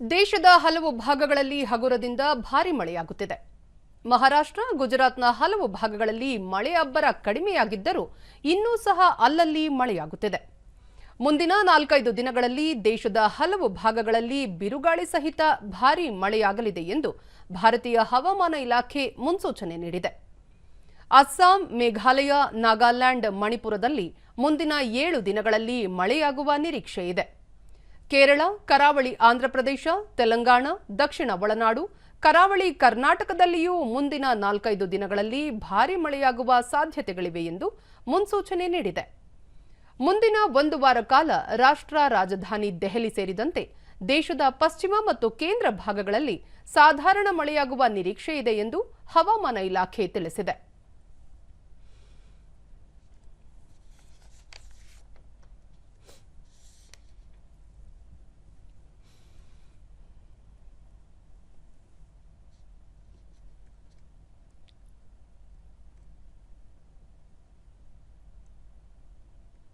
ದೇಶದ ಹಲವು ಭಾಗಗಳಲ್ಲಿ ಹಗುರದಿಂದ ಭಾರಿ ಮಳೆಯಾಗುತ್ತಿದೆ. ಮಹಾರಾಷ್ಟ್ರ, ಗುಜರಾತ್ನ ಹಲವು ಭಾಗಗಳಲ್ಲಿ ಮಳೆ ಅಬ್ಬರ ಕಡಿಮೆಯಾಗಿದ್ದರೂ ಇನ್ನೂ ಸಹ ಅಲ್ಲಲ್ಲಿ ಮಳೆಯಾಗುತ್ತಿದೆ. ಮುಂದಿನ ನಾಲ್ಕೈದು ದಿನಗಳಲ್ಲಿ ದೇಶದ ಹಲವು ಭಾಗಗಳಲ್ಲಿ ಬಿರುಗಾಳಿ ಸಹಿತ ಭಾರೀ ಮಳೆಯಾಗಲಿದೆ ಎಂದು ಭಾರತೀಯ ಹವಾಮಾನ ಇಲಾಖೆ ಮುನ್ಸೂಚನೆ ನೀಡಿದೆ. ಅಸ್ಸಾಂ, ಮೇಘಾಲಯ, ನಾಗಾಲ್ಯಾಂಡ್, ಮಣಿಪುರದಲ್ಲಿ ಮುಂದಿನ ಏಳು ದಿನಗಳಲ್ಲಿ ಮಳೆಯಾಗುವ ನಿರೀಕ್ಷೆ ಇದೆ. ಕೇರಳ, ಕರಾವಳಿ ಆಂಧ್ರಪ್ರದೇಶ ತೆಲಂಗಾಣ, ದಕ್ಷಿಣ ಒಳನಾಡು, ಕರಾವಳಿ ಕರ್ನಾಟಕದಲ್ಲಿಯೂ ಮುಂದಿನ ನಾಲ್ಕೈದು ದಿನಗಳಲ್ಲಿ ಭಾರೀ ಮಳೆಯಾಗುವ ಸಾಧ್ಯತೆಗಳಿವೆ ಎಂದು ಮುನ್ಸೂಚನೆ ನೀಡಿದೆ. ಮುಂದಿನ ಒಂದು ವಾರ ಕಾಲ ರಾಷ್ಟ್ರ ರಾಜಧಾನಿ ದೆಹಲಿ ಸೇರಿದಂತೆ ದೇಶದ ಪಶ್ಚಿಮ ಮತ್ತು ಕೇಂದ್ರ ಭಾಗಗಳಲ್ಲಿ ಸಾಧಾರಣ ಮಳೆಯಾಗುವ ನಿರೀಕ್ಷೆ ಇದೆ ಎಂದು ಹವಾಮಾನ ಇಲಾಖೆ ತಿಳಿಸಿದೆ.